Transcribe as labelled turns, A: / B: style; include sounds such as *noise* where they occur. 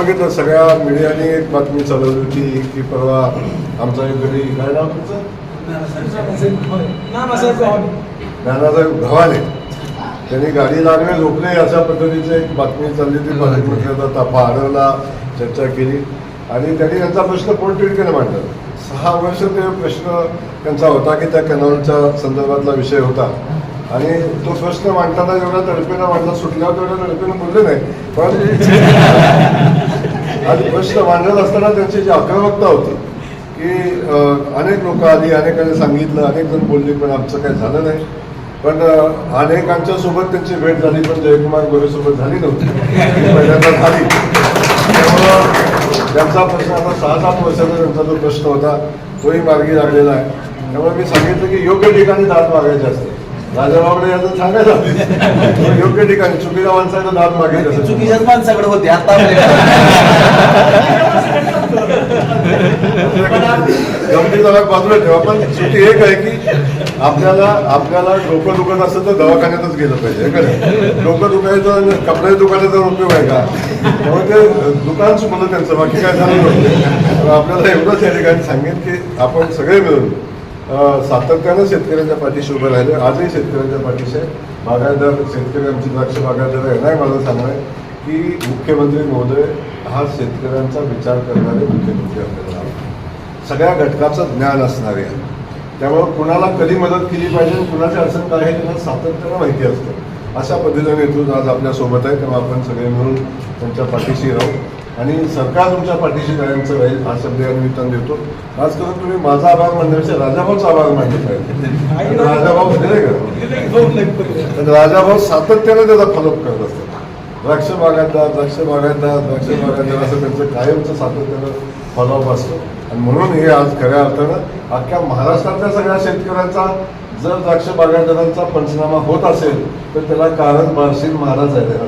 A: बघितलं सगळ्या मीडियाने एक बातमी चालवली होती की परवा आमचा एक घरी काय नाव तुमचं? नानासाहेब गव्हाणे त्यांनी गाडी लागणे झोपले अशा पद्धतीची एक बातमी चालली होती. बातमीतल्या तपा आढळला चर्चा केली. आणि त्यांनी त्यांचा प्रश्न पोटतिडकीने मांडला सहा वर्ष ते प्रश्न त्यांचा होता की त्या कॅनॉलच्या संदर्भातला विषय होता. आणि तो प्रश्न मांडताना एवढ्या तडफेनं मांडला सुटल्यावर तेवढ्या तडफेनं बोलले नाही. पण आज प्रश्न मांडत असताना त्यांची जी आक्रमकता होती की अनेक लोक आधी अनेकांनी सांगितलं अनेक जण बोलले पण आमचं काही झालं नाही. पण अनेकांच्या सोबत त्यांची भेट झाली पण जयकुमार गोरेसोबत झाली नव्हती. पहिल्यांदा झाली. त्यामुळं त्यांचा प्रश्न आता सहा सात वर्षाचा त्यांचा जो प्रश्न होता तोही मार्गी लागलेला आहे. त्यामुळे मी सांगितलं की योग्य ठिकाणी दात मागायचे असते. राजाबाबडे याचं सांगायचं. *laughs* योग्य ठिकाणी चुकीच्या माणसाचं मागायचे असते
B: चुकीच्याच माणसाकडे होते आता
A: गमती जरा बाजूला ठेवा पण शेवटी एक आहे की आपल्याला आपल्याला डोकं दुखत असेल तर दवाखान्यातच गेलं पाहिजे हे? डोकं दुखायचं कपड्याच्या दुकानाचा उपयोग आहे का त्यामुळे ते दुकान चुकलं त्यांचं बाकी काय झालं आपल्याला एवढंच या ठिकाणी सांगेन की आपण सगळे मिळून सातत्यानं शेतकऱ्यांच्या पाठीशी उभं राहिले. आजही शेतकऱ्यांच्या पाठीशी आहे. बागायतदार शेतकरी आमची द्राक्ष बागायतदार आहे. माझं सांगणं आहे की मुख्यमंत्री महोदय हा शेतकऱ्यांचा विचार करणारे मुख्यमंत्री आपल्याला सगळ्या घटकाचं ज्ञान असणारे आहे त्यामुळं कुणाला कधी मदत केली पाहिजे कुणाची अडचण काय आहे त्यांना सातत्यानं माहिती असतं. अशा पद्धतीने नेतृत्व आज आपल्यासोबत आहे. तेव्हा आपण सगळे मिळून त्यांच्या पाठीशी राहू. आणि सरकार तुमच्या पाठीशी कायमचं राहील हा शब्द या निमित्तानं देतो. आज करून तुम्ही माझा आभार मानण्यापेक्षा राजाभाऊचा आभार मानले पाहिजे. राजाभाऊ दिले का? राजाभाऊ सातत्याने त्याचा फॉलोअप करत असतात. द्राक्ष बागायतदार द्राक्ष बागायतदार द्राक्ष बागायतदार असं त्यांचं कायमचं सातत्यानं फॉलोअप असतं. आणि म्हणून हे आज खऱ्या अर्थानं अख्ख्या महाराष्ट्रातल्या सगळ्या शेतकऱ्यांचा जर द्राक्ष बागायतदारांचा पंचनामा होत असेल तर त्याला कारण बार्शील महाराज आहे